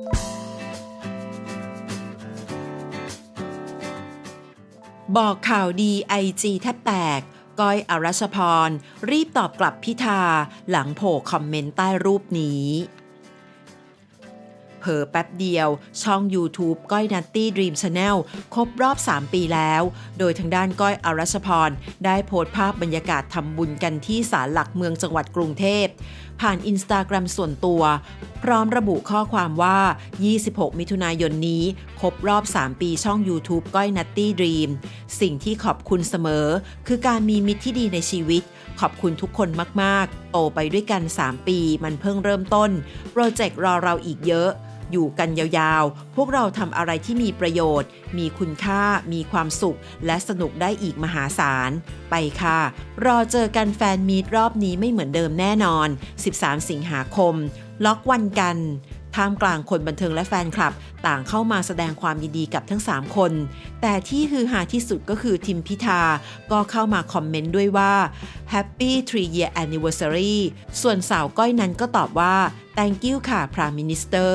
บอกข่าวดีไอจีแทบแตก ก้อยอรัชพร รีบตอบกลับพิธา หลังโผล่คอมเมนต์ใต้รูปนี้เผอแป๊บเดียวช่อง YouTube ก้อยนัตตี้ดรีมชาแนลครบรอบ 3 ปีแล้ว โดยทางด้านก้อยอรัชพร ได้โพสต์ภาพบรรยากาศทำบุญกันที่ศาลหลักเมืองจังหวัดกรุงเทพ ผ่านอินสตาแกรมส่วนตัว พร้อมระบุข้อความว่า 26 มิถุนายนนี้ ครบรอบ 3 ปีช่อง YouTube ก้อยนัตตี้ดรีม สิ่งที่ขอบคุณเสมอ คือการมีมิตรที่ดีในชีวิต ขอบคุณทุกคนมาก ๆ โตไปด้วยกัน 3 ปี มันเพิ่งเริ่มต้น โปรเจกต์รอเราอีกเยอะ อยู่กันยาวๆ พวกเราทำอะไรที่มีประโยชน์ มีคุณค่า มีความสุข และสนุกได้อีกมหาศาล ไปค่ะ รอเจอกันแฟนมีตรอบนี้ไม่เหมือนเดิมแน่นอน 13 สิงหาคม ล็อกวันกันท่ามกลางคนบันเทิงและแฟนคลับ ต่างเข้ามาแสดงความยินดีกับทั้ง 3 คน แต่ที่ฮือฮาที่สุดก็คือทิมพิธา ก็เข้ามาคอมเมนต์ด้วยว่า Happy 3 Year Anniversary ส่วนสาวก้อยนั้นก็ตอบว่า Thank you ค่ะ Prime Minister